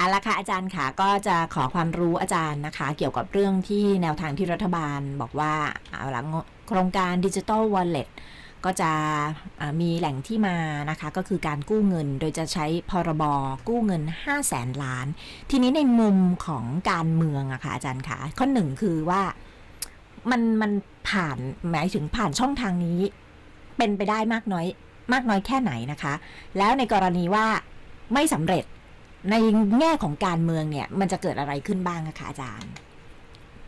เอาละค่ะอาจารย์ค่ะก็จะขอความรู้อาจารย์นะคะ เกี่ยวกับเรื่องที่แนวทางที่รัฐบาลบอกว่าเอาละงโครงการดิจิ t a ลวอลเล็ตก็จะมีแหล่งที่มานะคะ ก็คือการกู้เงินโดยจะใช้พรบกู้เงิน 5 0 0แสนล้าน ทีนี้ในมุมของการเมืองอะค่ะอาจารย์ค่ะข้อหนึ่งคือว่ามันมันผ่านหมายถึงผ่านช่องทางนี้ เป็นไปได้มากน้อย มากน้อยแค่ไหนนะคะ แล้วในกรณีว่าไม่สำเร็จ ในแง่ของการเมืองเนี่ย มันจะเกิดอะไรขึ้นบ้างอะคะอาจารย์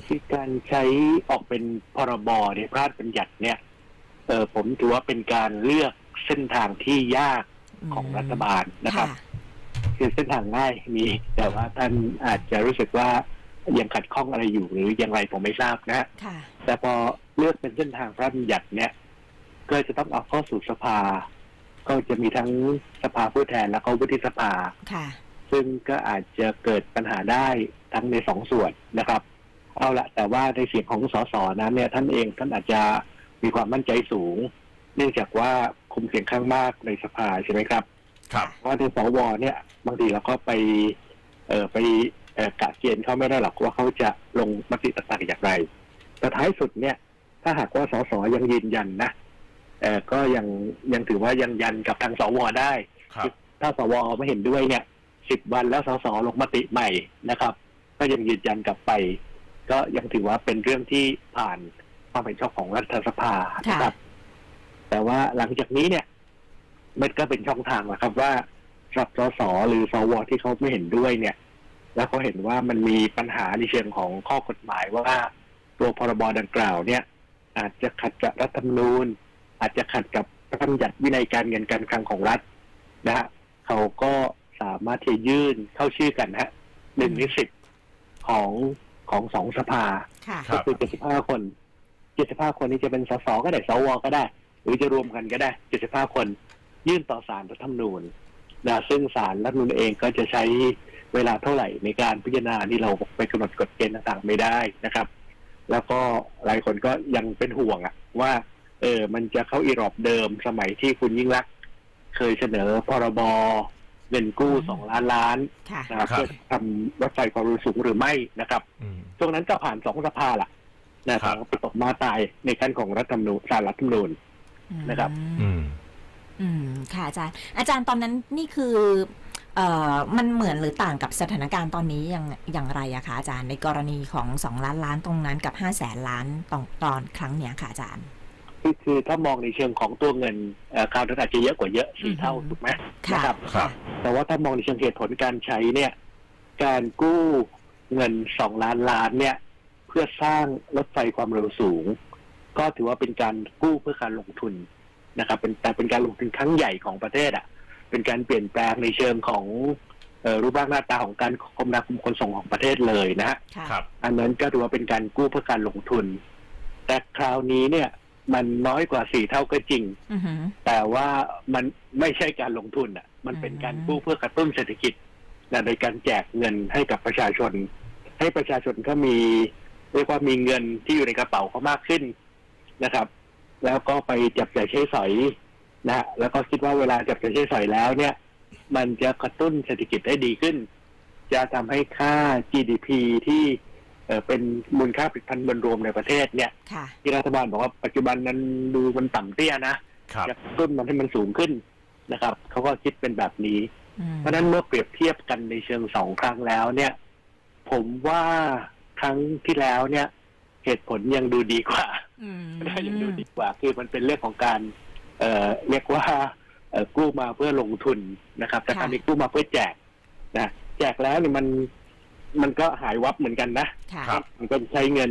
คือการใช้ออกเป็นพรบเนี่ยพระราชบัญญัติเนี่ยเออผมถือว่าเป็นการเลือกเส้นทางที่ยากของรัฐบาลนะครับค่ะคือเส้นทางง่ายมี แต่ว่าท่านอาจจะรู้สึกว่ายังขัดข้องอะไรอยู่หรืออย่างไรผมไม่ทราบนะค่ะแต่พอเลือกเป็นเส้นทางพระราชบัญญัติเนี่ย ก็จะต้องเอาเข้าสู่สภา ก็จะมีทั้งสภาผู้แทนแล้วก็วุฒิสภาค่ะ ซึ่งก็อาจจะเกิดปัญหาได้ทั้งในสองส่วนนะครับ เอาละแต่ว่าในเสียงของสสนั้นเนี่ยท่านเองท่านอาจจะมีความมั่นใจสูง เนื่องจากว่าคุมเสียงข้างมากในสภาใช่ไหมครับ ครับเพราะว่าในสวเนี่ยบางทีเราก็ไป เออไปเอ่อกะเกณฑ์เขาไม่ได้หรอกว่าเขาจะลงมติต่างๆอย่างไร แต่ท้ายสุดเนี่ย ถ้าหากว่าสสยังยืนยันนะเออก็ยังยังถือว่ายังยันกับทางสวได้ครับถ้าสวไม่เห็นด้วยเนี่ย สิบวันแล้วสสลงมติใหม่นะครับ ก็ยังยืนยันกลับไป ก็ยังถือว่าเป็นเรื่องที่ผ่านความเห็นชอบของรัฐสภานะครับ แต่ว่าหลังจากนี้เนี่ยมันก็เป็นช่องทางแหละครับว่าสำหรับสสหรือสวที่เขาไม่เห็นด้วยเนี่ย แล้วเขาเห็นว่ามันมีปัญหาในเชิงของข้อกฎหมายว่าตัวพรบดังกล่าวเนี่ย อาจจะขัดกับรัฐธรรมนูญ อาจจะขัดกับพระราชบัญญัติวินัยการเงินการคลังของรัฐนะฮะเขาก็ สามารถที่จะยื่นเข้าชื่อกันนะฮะหนึ่งในสิบของของสองสภา ค่ะ ครัก็บ คือเจ็ดสิบห้าคนเจ็ดสิบห้าคนนี้จะเป็นสสก็ได้สวก็ได้ หรือจะรวมกันก็ได้เจ็ดสิบห้าคน ยื่นต่อศาลรัฐธรรมนูญนะซึ่งศาลรัฐธรรมนูญเองก็จะใช้เวลาเท่าไหร่ในการพิจารณาที่เราไปกำหนดกฎเกณฑ์ต่างๆไม่ได้นะครับ แล้วก็หลายคนก็ยังเป็นห่วงอะว่า เออมันจะเข้าอีรอบเดิมสมัยที่คุณยิ่งรักษณ์เคยเสนอพรบ เงินกู้อืมสองล้านล้านค่ะนะครับครับ เพื่อทำรถไฟความเร็วสูงหรือไม่นะครับอืม ช่วงนั้นก็ผ่านสองสภาล่ะนะคครัรับบไปตกมาตายในขั้นของรัฐธรรมนูญสารรัฐธรรมนูญ นะครับ อืม อืมค่ะอาจารย์ อาจารย์ตอนนั้นนี่คือ เอ่อมันเหมือนหรือต่างกับสถานการณ์ตอนนี้อย่างอย่างไรอะคะอาจารย์ในกรณีของสองล้านล้านตรงนั้นกับห้าแสนล้านตอนตอนครั้งเนี้ยค่ะอาจารย์ คือคือถ้ามองในเชิงของตัวเงินเอ่อคราวนั้นอาจจะเยอะกว่าเยอะสี่อือฮึเท่าถูกไหมค่ะนะครับครับ แต่ว่าถ้ามองในเชิงเหตุผลการใช้เนี่ย การกู้เงินสองล้านล้านเนี่ย เพื่อสร้างรถไฟความเร็วสูง ก็ถือว่าเป็นการกู้เพื่อการลงทุนนะครับ เป็นแต่เป็นการลงทุนครั้งใหญ่ของประเทศอะ เป็นการเปลี่ยนแปลงในเชิงของเอ่อรูปร่างหน้าตาของการคมนาคมขนส่งของประเทศเลยนะฮะค่ะครับอันนั้นก็ถือว่าเป็นการกู้เพื่อการลงทุน แต่คราวนี้เนี่ย มันน้อยกว่าสี่เท่าก็จริง อือหือ แต่ว่ามันไม่ใช่การลงทุนอะ มันเป็นการกู้เพื่อกระตุ้นเศรษฐกิจนะในการแจกเงินให้กับประชาชน ให้ประชาชนก็มีเรียกว่ามีเงินที่อยู่ในกระเป๋าเขามากขึ้นนะครับ แล้วก็ไปจับจ่ายใช้สอยนะฮะแล้วก็คิดว่าเวลาจับจ่ายใช้สอยแล้วเนี่ย มันจะกระตุ้นเศรษฐกิจได้ดีขึ้น จะทำให้ค่า GDP ที่ เอ่อเป็นมูลค่าผลิตภัณฑ์มวลรวมในประเทศเนี่ยค่ะ ที่รัฐบาลบอกว่าปัจจุบันนั้นดูมันต่ำเตี้ยนะครับ จะกระตุ้นมันให้มันสูงขึ้นนะครับเขาก็คิดเป็นแบบนี้อืมเพราะฉะนั้นเมื่อเปรียบเทียบกันในเชิงสองครั้งแล้วเนี่ย ผมว่าครั้งที่แล้วเนี่ย เหตุผลยังดูดีกว่าอืมยังดูดีกว่า คือมันเป็นเรื่องของการ เอ่อเรียกว่าเอ่อกู้มาเพื่อลงทุนนะครับ แต่ครั้งนี้กู้มาเพื่อแจกนะแจกแล้วเนี่ยมัน มันก็หายวับเหมือนกันนะค่ะครับ มันก็ใช้เงิน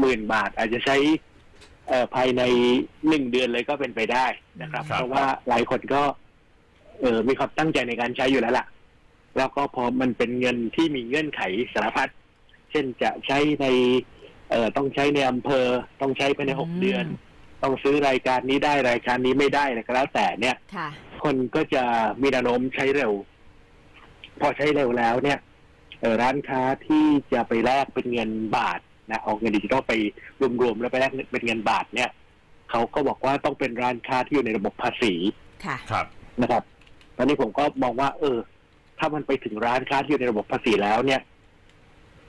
หมื่นบาท อาจจะใช้เอ่อภายในหนึ่งเดือนเลยก็เป็นไปได้นะครับ ครับ เพราะว่าหลายคนก็ เออมีความตั้งใจในการใช้อยู่แล้วล่ะ แล้วก็พอมันเป็นเงินที่มีเงื่อนไขสารพัดเช่นจะใช้ใน เอ่อต้องใช้ในอำเภอ ต้องใช้ภายในหกอืม เดือน ต้องซื้อรายการนี้ได้รายการนี้ไม่ได้อะไรก็แล้วแต่เนี่ย ค่ะ คนก็จะมีแนวโน้มใช้เร็ว พอใช้เร็วแล้วเนี่ยเอ่อ ร้านค้าที่จะไปแลกเป็นเงินบาทนะเอาเงินดิจิทัลไปรวมๆแล้วไปแลกเป็นเงินบาทเนี่ยเขาก็บอกว่าต้องเป็นร้านค้าที่อยู่ในระบบภาษีค่ะครับนะครับ ตอนนี้ผมก็มองว่า เออ ถ้ามันไปถึงร้านค้าที่อยู่ในระบบภาษีแล้วเนี่ย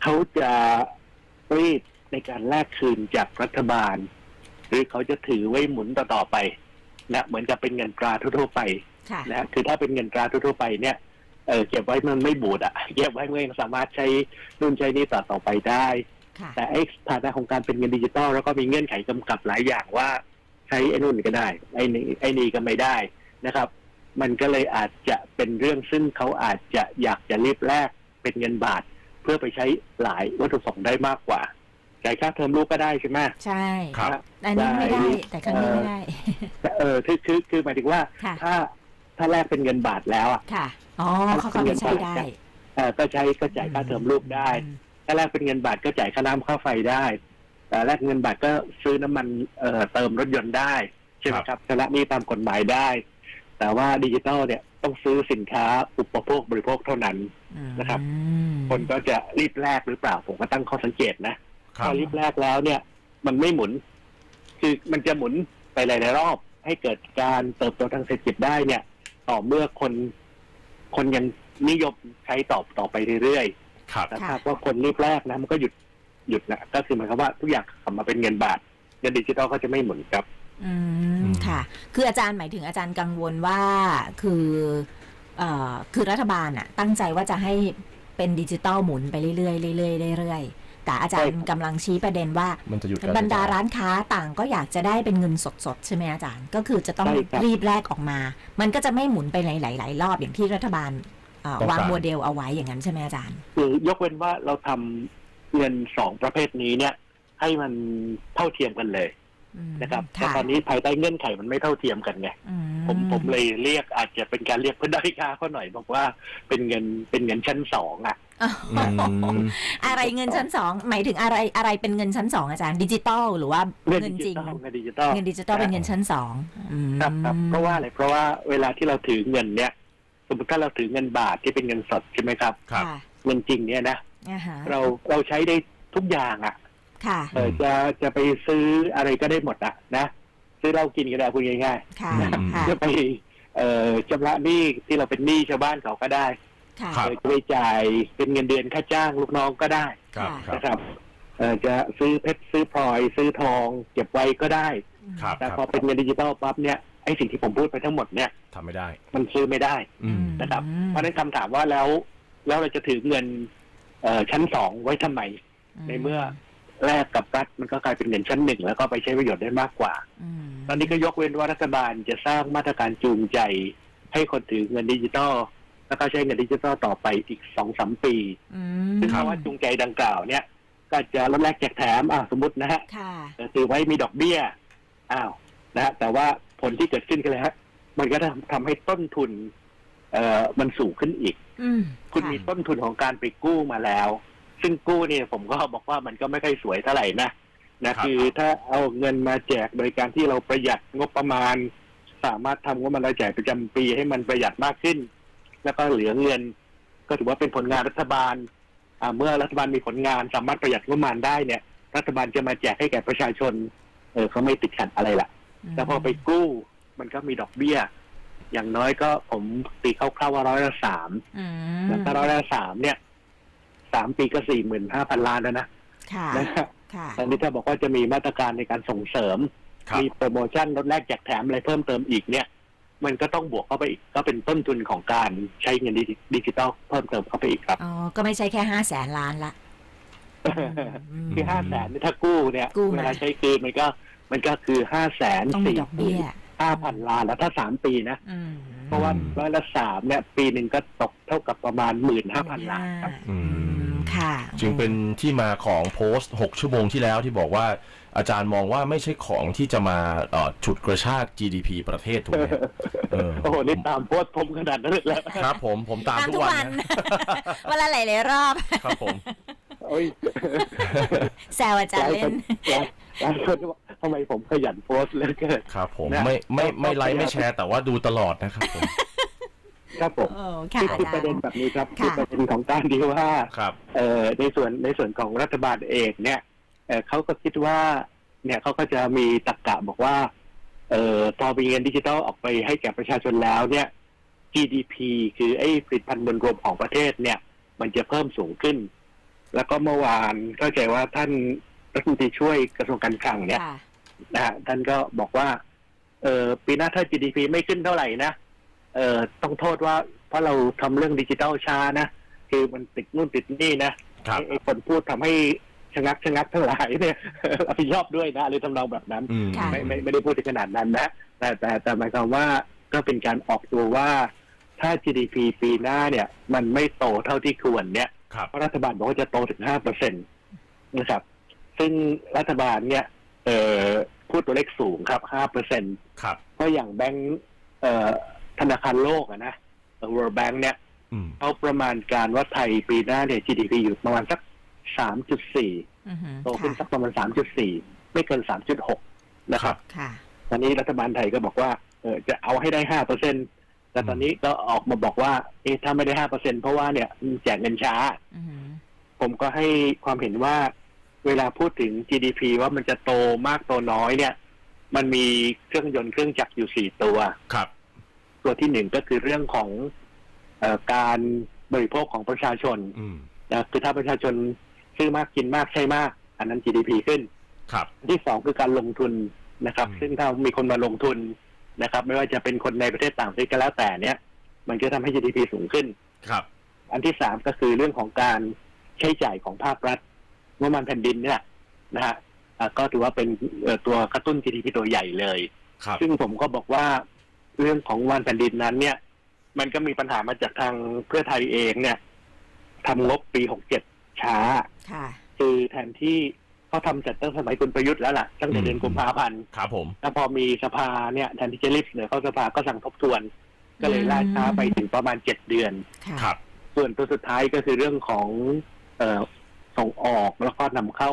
เขาจะรีดในการแลกคืนจากรัฐบาล หรือเขาจะถือไว้หมุนต่อๆไปนะเหมือนกับเป็นเงินตราทั่วๆไปค่ะนะฮะคือถ้าเป็นเงินตราทั่วๆไปเนี่ย เออเก็บไว้มันไม่บูดอะเก็บไว้มันยังสามารถใช้นู่นใช้นี่ต่อต่อไปได้ ค่ะ แต่ไอ้ฐานะของการเป็นเงินดิจิตอลแล้วก็มีเงื่อนไขกำกับหลายอย่างว่า ใช้ไอ้นู่นก็ได้ ไอ้นี่ไอ้นี่ก็ไม่ได้นะครับ มันก็เลยอาจจะเป็นเรื่องซึ่งเขาอาจจะอยากจะรีบแลกเป็นเงินบาท เพื่อไปใช้หลายวัตถุประสงค์ได้มากกว่าจ่ายค่าเทอมลูกก็ได้ใช่ไหม ใช่ ครับนะอันนี้ไม่ได้ แต่ครั้งนี้ไม่ได้ แต่เออคือคือคือหมายถึงว่า ค่ะ ถ้าถ้าแลกเป็นเงินบาทแล้วอะ ค่ะ อ๋อเขาเขาไปใช้ได้เออก็ใช้ก็จ่ายค่าเทอมลูกได้อืมถ้าแลกเป็นเงินบาทก็จ่ายค่าน้ำค่าไฟได้แต่แลกเงินบาทก็ซื้อน้ำมันเอ่อเติมรถยนต์ได้ใช่ไหมครับชำระหนี้ตามกฎหมายได้ แต่ว่าดิจิทัลเนี่ยต้องซื้อสินค้าอุปโภคบริโภคเท่านั้นนะครับอืมคนก็จะรีบแลกหรือเปล่าผมก็ตั้งข้อสังเกตนะครัพบอรีบแลกแล้วเนี่ย มันไม่หมุน คือมันจะหมุนไปหลายๆรอบ ให้เกิดการเติบโตทางเศรษฐกิจได้เนี่ย ต่อเมื่อคน คนยังนิยมใช้ต่อต่อไปเรื่อยๆครับแต่ถ้าว่าคนรีบแรกนะมันก็หยุดหยุดนะก็คือหมายความว่าทุกอย่างกลับมาเป็นเงินบาทเงินดิจิทัลก็จะไม่หมุนครับ อืมค่ะ คืออาจารย์หมายถึงอาจารย์กังวลว่าคือเอ่อคือรัฐบาลอะตั้งใจว่าจะให้เป็นดิจิตอลหมุนไปเรื่อยๆเรื่อยๆเรื่อยๆ แต่อาจารใช่ย์ครับกำลังชี้ประเด็นว่ามันจะหยุดกบรรดาร้านค้าต่างก็อยากจะได้เป็นเงินสดๆ ใช่ไหมอาจารย์ ก็คือจะต้องใช่ครับรีบแลกออกมา มันก็จะไม่หมุนไปหลาย ๆ รอบอย่างที่รัฐบาลเอ่อวางโมเดลเอาไว้อย่างนั้นใช่ไหมอาจารย์ คือยกเว้นว่าเราทำเงินสองประเภทนี้เนี่ย ให้มันเท่าเทียมกันเลยอืมนะครับแต่ค่ะตอนนี้ภายใต้เงื่อนไขมันไม่เท่าเทียมกันไงอืผมผมเลยเรียกอาจจะเป็นการเรียกเพื่อได้ค่าเขาหน่อย บอกว่าเป็นเงินเป็นเงินชั้นสองอะ อ๋ออืมอะไรเงินชั้นสองหมายถึงอะไรอะไรเป็นเงินชั้นสองอาจารย์ดิจิตอลหรือว่าเงินจริงเงินดิจิตอลเงินดิจิตอลเป็นเงินชั้นสองอืมครับครับเพราะว่าอะไรเพราะว่าเวลาที่เราถือเงินเนี่ย สมมติถ้าเราถือเงินบาทที่เป็นเงินสดใช่ไหมครับครับค่ะเงินจริงเนี่ยนะอ่าฮะเราเราใช้ได้ทุกอย่างอะค่ะเออจะจะไปซื้ออะไรก็ได้หมดอะนะซื้อเหล้ากินก็ได้พูดง่ายค่ะอืมค่ะๆจะไปเอ่อชำระหนี้ที่เราเป็นหนี้ชาวบ้านเขาก็ได้ ค่ะครับเออจะไปจ่ายเป็นเงินเดือนค่าจ้างลูกน้องก็ได้ครับครับ นะครับเออจะซื้อเพชรซื้อพลอยซื้อทอง เก็บไว้ก็ได้ ครับแต่พอเป็นเงินดิจิตอลปั๊บเนี่ยไอ้สิ่งที่ผมพูดไปทั้งหมดเนี่ยทำไม่ได้ มันซื้อไม่ได้ อืม นะครับ อืมเพราะฉะนั้นคำถามว่าแล้วแล้วเราจะถือเงินเอ่อชั้นสองไว้ทำไม ในเมื่อแลกกับรัฐมันก็กลายเป็นเงินชั้นหนึ่งแล้วก็ไปใช้ประโยชน์ได้มากกว่าอืมตอนนี้ก็ยกเว้นว่ารัฐบาลจะสร้างมาตรการจูงใจ ให้คนถือเงินดิจิตอล แล้วก็ใช้เงินดิจิตอลต่อไปอีกสองสามปีอืซึ่งครัภาบวะจูงใจดังกล่าวเนี่ย ก็จะลดแลกแจกแถมอ่าสมมตินะฮะค่ะเอ่อถือไว้มีดอกเบี้ยอ้าวนะฮะแต่ว่าผลที่เกิดขึ้นก็เลยฮะมันก็ทำทำให้ต้นทุน เอ่อมันสูงขึ้นอีกอืมคุณะมีต้นทุนของการไปกู้มาแล้ว ซึ่งกู้เนี่ยผมก็บอกว่ามันก็ไม่ค่อยสวยเท่าไหร่นะนะครับคือถ้าเอาเงินมาแจกโดยการที่เราประหยัดงบประมาณ สามารถทำงบประมาณรายจ่ายประจำปีให้มันประหยัดมากขึ้น แล้วก็เหลือเงิน ก็ถือว่าเป็นผลงานรัฐบาลอ่าเมื่อรัฐบาลมีผลงานสามารถประหยัดงบประมาณได้เนี่ย รัฐบาลจะมาแจกให้แก่ประชาชน เออเขาไม่ติดขัดอะไรละแต่พอไปกู้มันก็มีดอกเบี้ย อย่างน้อยก็ผมตีคร่าวๆว่าร้อยละสามอืมแล้วถ้าร้อยละสามเนี่ยสามปีก็สี่หมื่นห้าพันล้านแล้วนะค่ะนะครับค่ะตอนนี้ถ้าบอกว่าจะมีมาตรการในการส่งเสริมครับมีโปรโมชั่นลดแลกแจกแถมอะไรเพิ่มเติมอีกเนี่ย มันก็ต้องบวกเข้าไปอีก ก็เป็นต้นทุนของการใช้เงินดิจิดิจิตอลเพิ่มเติมเข้าไปอีกครับ อ๋อ ก็ไม่ใช่แค่ห้าแสนล้านละมคือห้าแสนถ้ากู้เนี่ยกู้มาเวลาใช้คืนมันก็มันก็คือห้าแสนต้องมีสี่ดอกเบี้ยห้าพันล้านแล้วถ้าสามปีนะอืมเพราะว่าร้อยละสามเนี่ย ปีหนึ่งก็ตกเท่ากับประมาณหมื่นห้าพันล้านครับอืมอืมค่ะจึงเป็นที่มาของโพสต์6ชั่วโมงที่แล้วที่บอกว่า อาจารย์มองว่าไม่ใช่ของที่จะมาเอ่อฉุดกระชาก GDP ประเทศถูกไหมเออโอ้โหนี่ตามโพสต์ผมขนาดนั้นเลยแล้วครับ ผมผมตามตามทุทุกกวัวันนนะวันละหลายๆรอบ ครับผมโอ้ยแซวอาจารย์เล่นหลายหลายคนว่าทำไมผมขยันโพสต์เหลยเกินครับ ผมนะไม่ไม่ไม่ก็ไลค์ไม่แชร์แต่ว่าดูตลอดนะครับผมครับผมโอ้ค่ะคืออาคือจารประเด็นย์แบบนี้ครับค่ะคือประเด็นของการที่ว่าครับเอ่อในส่วนในส่วนของรัฐบาลเองเนี่ย เอ่อเขาก็คิดว่า เนี่ยเขาก็จะมีตรรกกะบอกว่า เอ่อพอมีเงินดิจิทัลออกไปให้แก่ประชาชนแล้วเนี่ย GDP คือไอ้ผลิตภัณฑ์มวลรวมของประเทศเนี่ย มันจะเพิ่มสูงขึ้น แล้วก็เมื่อวานเข้าใจว่าท่านรัฐมนตรีช่วยกระทรวงการคลังเนี่ยค่ะนะฮะท่านก็บอกว่า เออปีหน้าถ้า GDP ไม่ขึ้นเท่าไหร่นะเออต้องโทษว่า เพราะเราทำเรื่องดิจิทัลช้านะ คือมันติดนู่นติดนี่นะครับไอ้ไอ้คนพูดทำให้ ชะงักชะงักทั้งหลายเนี่ยรับผิดชอบด้วยนะหรือทำนองแบบนั้นอืมค่ะไม่ไม่ไม่ได้พูดถึงขนาดนั้นนะแต่แต่แต่หมายความว่าก็เป็นการออกตัวว่า ถ้า GDP ปีหน้าเนี่ย มันไม่โตเท่าที่ควรเนี่ยครับเพราะรัฐบาลบอกว่าจะโตถึงห้าเปอร์เซ็นตนะครับ ซึ่งรัฐบาลเนี่ย เอ่อพูดตัวเลขสูงครับห้าเปอร์เซ็นครับเพราะอย่างแบงก์เอ่อธนาคารโลกอะนะ World Bank เนี่ยอืมเขาประมาณการว่าไทยปีหน้าเนี่ย GDP อยู่ประมาณสัก สามจุดสี่อือหือโตขึ้นสัค่ะกประมาณสามจุดสี่ไม่เกินสามจุดหกนะครับ ค่ะ ตอนนี้รัฐบาลไทยก็บอกว่าเออจะเอาให้ได้ห้าเปอร์เซ็นแต่ตอนนี้ก็ออกมาบอกว่าเอ๊ะถ้าไม่ได้ห้าเปอร์เซ็นเพราะว่าเนี่ยมันแจกเงินช้า อือหือผมก็ให้ความเห็นว่าเวลาพูดถึง GDP ว่ามันจะโตมากโตน้อยเนี่ย มันมีเครื่องยนต์เครื่องจักรอยู่สี่ตัว ครับ ตัวที่หนึ่งก็คือเรื่องของเออการบริโภคของประชาชนอืม นะคือถ้าประชาชน ซื้อมากกินมากใช้มาก อันนั้น GDP ขึ้น ครับอันที่สองคือการลงทุนนะครับ อืม ซึ่งถ้ามีคนมาลงทุนนะครับ ไม่ว่าจะเป็นคนในประเทศต่างประเทศก็แล้วแต่เนี่ย มันก็ทำให้ GDP สูงขึ้น ครับ อันที่สามก็คือเรื่องของการใช้จ่ายของภาครัฐงบประมาณแผ่นดินเนี่ยนะฮะอะก็ถือว่าเป็นเอ่อตัวกระตุ้น GDP ตัวใหญ่เลย ครับ ซึ่งผมก็บอกว่าเรื่องของงบประมาณแผ่นดินนั้นเนี่ย มันก็มีปัญหามาจากทางเพื่อไทยเองเนี่ยทำงบปีหกเจ็ด ช้า ค่ะ คือแทนที่เขาทำจัดตั้งสมัยคุณประยุทธ์แล้วล่ะ ตั้งแต่เดือนอืมกุมภาพันธ์ครับผม แล้วพอมีสภาเนี่ยแทนที่จะรีบเสนอเข้าสภาก็สั่งทบทวน ก็เลยล่าช้าไปถึงประมาณเจ็ดเดือน ค่ะ ครับ ส่วนตัวสุดท้ายก็คือเรื่องของเออส่งออกแล้วก็นำเข้า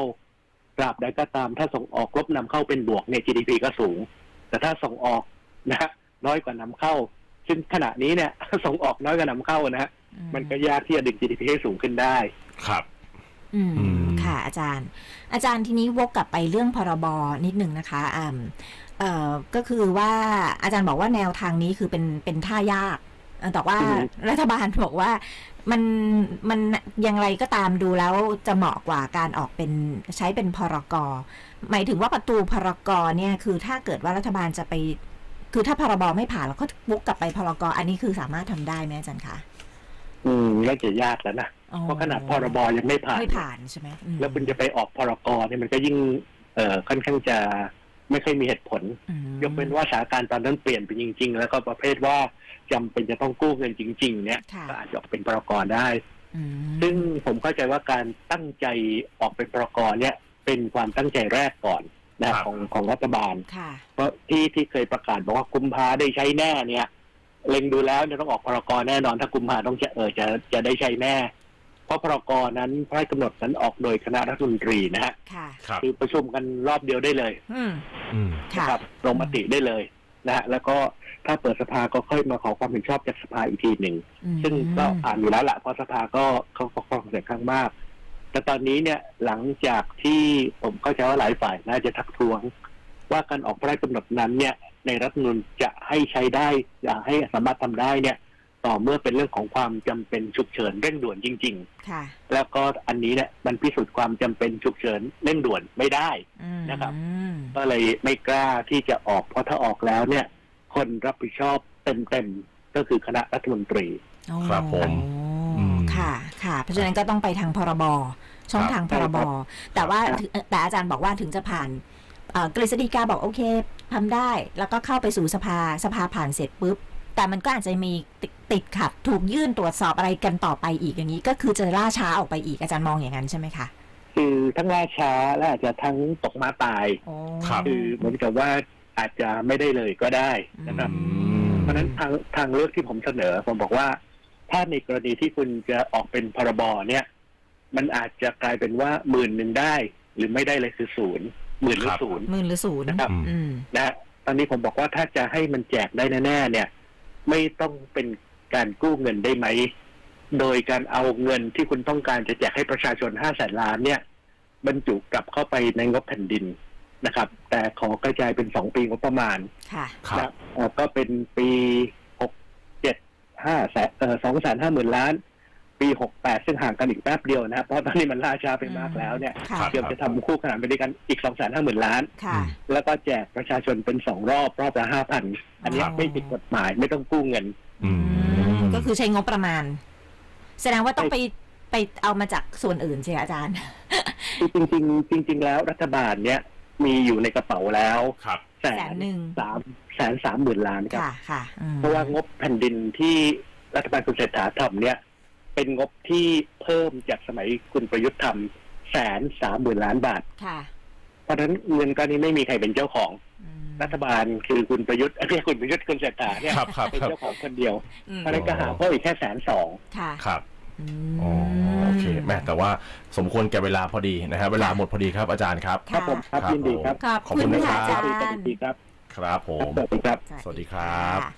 ตราบใดก็ตามถ้าส่งออกลบนำเข้าเป็นบวกเนี่ย GDP ก็สูง แต่ถ้าส่งออกนะฮะน้อยกว่านำเข้า ซึ่งขณะนี้เนี่ย ส่งออกน้อยกว่านำเข้านะฮะ มันก็ยากที่จะดึง GDP ให้สูงขึ้นได้ ครับอืมอืม ค่ะ อาจารย์ อาจารย์ทีนี้วกกลับไปเรื่องพรบนิดหนึ่งนะคะอ่าเอ่อก็คือว่าอาจารย์บอกว่าแนวทางนี้คือเป็นเป็นท่ายากเอ่อแต่ว่าอือฮึรัฐบาลบอกว่ามันมันอย่างไรก็ตามดูแล้วจะเหมาะกว่าการออกเป็นใช้เป็นพรกหมายถึงว่าประตูพรกเนี่ยคือถ้าเกิดว่ารัฐบาลจะไป คือถ้าพรบไม่ผ่านแล้วก็วกกลับไปพรกอันนี้คือสามารถทำได้ไหมอาจารย์คะ อืมก็จะยากแล้วนะ อ๋อเพราะขนาดพรบยังไม่ผ่าน ไม่ผ่านใช่ไหมอืมแล้วคุณจะไปออกพรกเนี่ยมันก็ยิ่งเอ่อค่อนข้างจะไม่ค่อยมีเหตุผล อืมยกเว้นว่าสถานการณ์ตอนนั้นเปลี่ยนไปจริง ๆ แล้วก็ประเภทว่าจำเป็นจะต้องกู้เงินจริง ๆ เนี่ยค่ะก็อาจจะออกเป็นพรกได้ อืมซึ่งผมเข้าใจว่าการตั้งใจออกเป็นพรกเนี่ย เป็นความตั้งใจแรกก่อนนะครับ ของของรัฐบาล ค่ะ เพราะที่ที่เคยประกาศบอกว่ากุมภาได้ใช้แน่เนี่ย เล็งดูแล้วเนี่ยต้องออกพรกแน่นอนถ้ากุมภาต้องจะเออจะจะได้ใช้แน่ เพราะพรกนั้นพระราชกำหนดนั้นออกโดยคณะรัฐมนตรีนะฮะค่ะ ครับคือประชุมกันรอบเดียวได้เลยอืม อืม ค่ะ นะครับลงมติได้เลยนะฮะแล้วก็ถ้าเปิดสภาก็ค่อยมาขอความเห็นชอบจากสภาอีกทีหนึ่งอืมซึ่งก็ผ่านอยู่แล้วละเพราะสภาก็เขาปกครองเสียงข้างมาก แต่ตอนนี้เนี่ยหลังจากที่ผมเข้าใจว่าหลายฝ่ายน่าจะทักท้วง ว่าการออกพระราชกำหนดนั้นเนี่ย ในรัฐธรรมนูญจะให้ใช้ได้อยากให้สามารถทำได้เนี่ย ต่อเมื่อเป็นเรื่องของความจำเป็นฉุกเฉินเร่งด่วนจริงค่ะๆแล้วก็อันนี้เนี่ยมันพิสูจน์ความจำเป็นฉุกเฉินเร่งด่วนไม่ได้อืมนะครับ ก็เลยไม่กล้าที่จะออกเพราะถ้าออกแล้วเนี่ย คนรับผิดชอบเต็มๆก็คือคณะรัฐมนตรีโอ้ครับผมโอ้อืมค่ะค่ะ เพราะฉะนั้นก็ต้องไปทางพรบช่องครับทางพรบแต่ว่าครับถึงแต่อาจารย์บอกว่าถึงจะผ่านเอ่อ กฤษฎีกาบอกโอเคทำได้ แล้วก็เข้าไปสู่สภาสภาผ่านเสร็จปุ๊บ แต่มันก็อาจจะมีติดติดขัดถูกยื่นตรวจสอบอะไรกันต่อไปอีกอย่างนี้ ก็คือจะล่าช้าออกไปอีกอาจารย์มองอย่างนั้นใช่ไหมคะคือทั้งล่าช้าและอาจจะทั้งตกมาตายโอ้ครับคือเหมือนกับว่าอาจจะไม่ได้เลยก็ได้นะครับอืมเพราะฉะนั้นทางทางเลือกที่ผมเสนอ ผมบอกว่า ถ้าในกรณีที่คุณจะออกเป็นพรบเนี่ย มันอาจจะกลายเป็นว่าหมื่นหนึ่งได้ หรือไม่ได้เลยคือศูนย์ หมื่นหรือครับศูนย์หมื่นหรือศูนย์นะครับอืมนะฮะตอนนี้ผมบอกว่าถ้าจะให้มันแจกได้แน่ๆเนี่ย ไม่ต้องเป็นการกู้เงินได้ไหม โดยการเอาเงินที่คุณต้องการจะแจกให้ประชาชนห้าแสนล้านเนี่ย บรรจุกลับเข้าไปในงบแผ่นดินนะครับ แต่ขอกระจายเป็นสองปีงบประมาณค่ะ ครับ นะเอ่อก็เป็นปีหกเจ็ดห้าแสนเอ่อสองแสนห้าหมื่นล้าน ปีหกแปดซึ่งห่างกันอีกแป๊บเดียวนะครับ เพราะตอนนี้มันล่าช้าไปมากแล้วเนี่ยค่ะครับเตรียมจะทำคู่ขนานไปด้วยกันอีกสองแสนห้าหมื่นล้าน ค่ะ แล้วก็แจกประชาชนเป็นสองรอบ รอบละห้าพันอันเนี้ยอ๋อไม่ผิดกฎหมายไม่ต้องกู้เงิน อือืมมก็คือใช้งบประมาณ แสดงว่าต้องไปไปเอามาจากส่วนอื่นใช่ไหมอาจารย์ จริงๆจริง ๆ แล้วรัฐบาลเนี้ยมีอยู่ในกระเป๋าแล้วครับ แสแสนหนึ่ง สามแสนสามหมื่นล้านครับ ค่ะ ค่ะอืมเพราะว่างบแผ่นดินที่รัฐบาลคุณเศรษฐาทำเนี่ย เป็นงบที่เพิ่มจากสมัยคุณประยุทธ์ทำแสนสามหมื่นล้านบาท ค่ะ เพราะฉะนั้นเงินก้อนนี้ไม่มีใครเป็นเจ้าของ อืม รัฐบาลคือคุณประยุทธ์เอ้ยคุณประยุทธ์คุณเศรษฐาเนี่ยครับครับเป็นครับเจ้าของคนเดียวอืม เพราะฉะนั้นก็หาเพิ่มอีกแค่แสนสอง ค่ะ ครับอือ๋อมโอเคแม่แต่ว่าสมควรแก่เวลาพอดีนะครับเวลาหมดพอดีครับอาจารย์ครับ ครับผมครับยินดีครับ ขอบขอบคุคุณณค่ะนะครับอาจารสวัสย์ดีครับครับผครับมสวัสดีครับ สวัสดีครับ ค่ะ